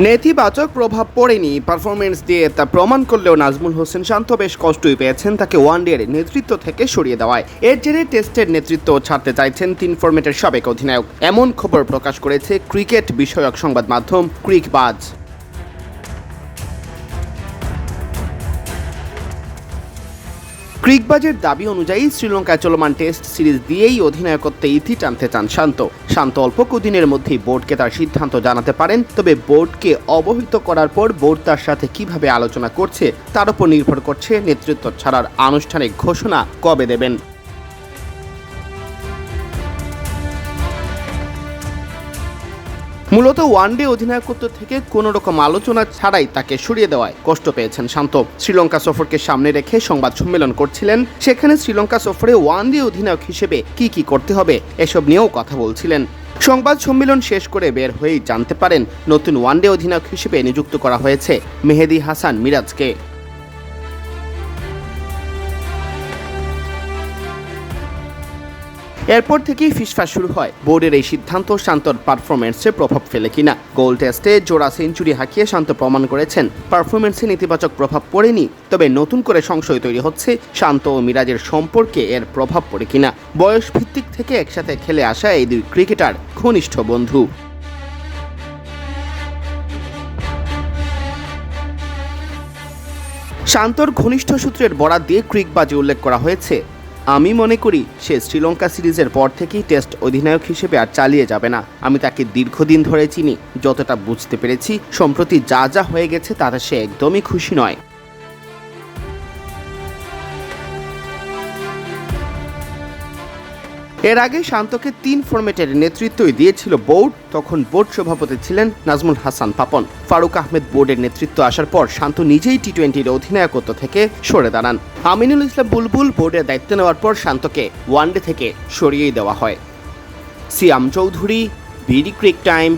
নেতিবাচক প্রভাব পড়েনি। পারফরমেন্স দিয়ে তা প্রমাণ করলেও নাজমুল হোসেন শান্ত, বেশ কষ্টই পেয়েছেন তাকে ওয়ান ওয়ানডের নেতৃত্ব থেকে সরিয়ে দেওয়ায়। এর জেরে টেস্টের নেতৃত্ব ছাড়তে চাইছেন তিন ফরম্যাটের সাবেক অধিনায়ক। এমন খবর প্রকাশ করেছে ক্রিকেট বিষয়ক সংবাদ মাধ্যম ক্রিকবাজ। ক্রিকবাজের দাবি অনুযায়ী শ্রীলঙ্কায় চলমান টেস্ট সিরিজ দিয়েই অধিনায়কত্বে ইতি টানতে চান শান্ত। শান্ত অল্প কদিনের মধ্যেই বোর্ডকে তার সিদ্ধান্ত জানাতে পারেন, তবে বোর্ডকে অবহিত করার পর বোর্ড তার সাথে কীভাবে আলোচনা করছে তার উপর নির্ভর করছে নেতৃত্ব ছাড়ার আনুষ্ঠানিক ঘোষণা কবে দেবেন। মূলত ওয়ানডে অধিনায়কত্ব থেকে কোনো রকম আলোচনা ছাড়াই তাকে সরিয়ে দেওয়ায় কষ্ট পেয়েছেন শান্ত। শ্রীলঙ্কা সফরকে সামনে রেখে সংবাদ সম্মেলন করছিলেন। সেখানে শ্রীলঙ্কা সফরে ওয়ানডে অধিনায়ক হিসেবে কি কি করতে হবে এসব নিয়েও কথা বলছিলেন। সংবাদ সম্মেলন শেষ করে বের হয়েই জানতে পারেন, নতুন ওয়ানডে অধিনায়ক হিসেবে নিযুক্ত করা হয়েছে মেহেদি হাসান মিরাজকে। এরপর থেকেই ফিসফাস শুরু হয়। বোর্ডের এই সিদ্ধান্ত শান্তর পারফরমেন্সে প্রভাব ফেলে কিনা? গোল টেস্টে জোড়া সেঞ্চুরি হাঁকিয়ে শান্ত প্রমাণ করেছেন। পারফরমেন্সে নেতিবাচক প্রভাব পড়েনি, তবে নতুন করে সংশয় তৈরি হচ্ছে শান্ত ও মিরাজের সম্পর্কে এর প্রভাব পড়ে কিনা। বয়স ভিত্তিক থেকে একসাথে খেলে আসা এই দুই ক্রিকেটার ঘনিষ্ঠ বন্ধু। শান্তর ঘনিষ্ঠ সূত্রের বরাত দিয়ে ক্রিকবাজে উল্লেখ করা হয়েছে। আমি মনে করি সে শ্রীলঙ্কা সিরিজের পর থেকেই টেস্ট অধিনায়ক হিসেবে আর চালিয়ে যাবে না। আমি তাকে দীর্ঘদিন ধরে চিনি, যতটা বুঝতে পেরেছি, সম্প্রতি যা যা হয়ে গেছে তাতে সে একদমই খুশি নয়। এর আগে শান্তকে তিন ফরম্যাটের নেতৃত্বই দিয়েছিল বোর্ড, তখন বোর্ড সভাপতি ছিলেন নাজমুল হাসান পাপন। ফারুক আহমেদ বোর্ডের নেতৃত্ব আসার পর শান্ত নিজেই টি টোয়েন্টির অধিনায়কত্ব থেকে সরে দাঁড়ান। আমিনুল ইসলাম বুলবুল বোর্ডের দায়িত্ব নেওয়ার পর শান্তকে ওয়ানডে থেকে সরিয়েই দেওয়া হয়। Siam Chowdhury, B D cric time